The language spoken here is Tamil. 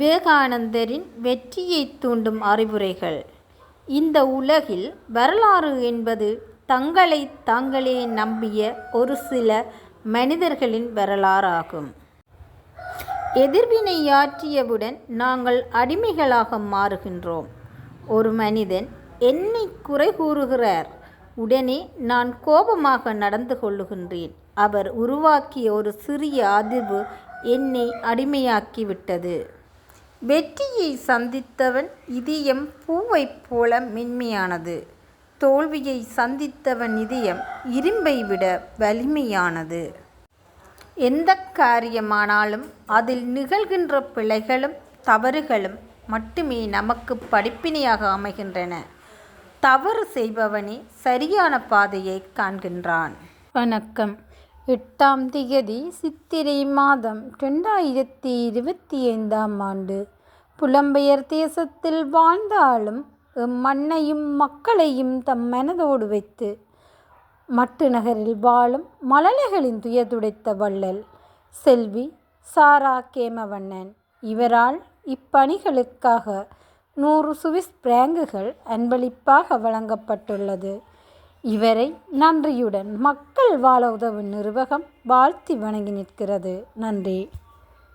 விவேகானந்தரின் வெற்றியை தூண்டும் அறிவுரைகள். இந்த உலகில் வரலாறு என்பது தங்களை தாங்களே நம்பிய ஒரு சில மனிதர்களின் வரலாறாகும். எதிர்வினையாற்றியவுடன் நாங்கள் அடிமைகளாக மாறுகின்றோம். ஒரு மனிதன் என்னை குறை கூறுகிறார். உடனே நான் கோபமாக நடந்து கொள்ளுகின்றேன். அவர் உருவாக்கிய ஒரு சிறிய அதிர்வு என்னை அடிமையாக்கிவிட்டது. வெற்றியை சந்தித்தவன் இதயம் பூவைப் போல மென்மையானது. தோல்வியை சந்தித்தவன் இதயம் இரும்பை விட வலிமையானது. எந்த காரியமானாலும் அதில் நிகழ்கின்ற பிழைகளும் தவறுகளும் மட்டுமே நமக்கு படிப்பினையாக அமைகின்றன. தவறு செய்பவனே சரியான பாதையை காண்கின்றான். வணக்கம். எட்டாம் திகதி சித்திரை மாதம் ரெண்டாயிரத்தி இருபத்தி ஐந்தாம் ஆண்டு புலம்பெயர் தேசத்தில் வாழ்ந்தாலும் எம் மண்ணையும் மக்களையும் தம் மனதோடு வைத்து மட்டு நகரில் வாழும் மழலைகளின் துயதுடைத்த வள்ளல் செல்வி சாரா கேமவண்ணன். இவரால் இப்பணிகளுக்காக நூறு சுவிஸ் பிராங்குகள் அன்பளிப்பாக வழங்கப்பட்டுள்ளது. இவரை நன்றியுடன் மக்கள் வாழ உதவும் நிர்வாகம் வாழ்த்தி வணங்கி நிற்கிறது. நன்றி.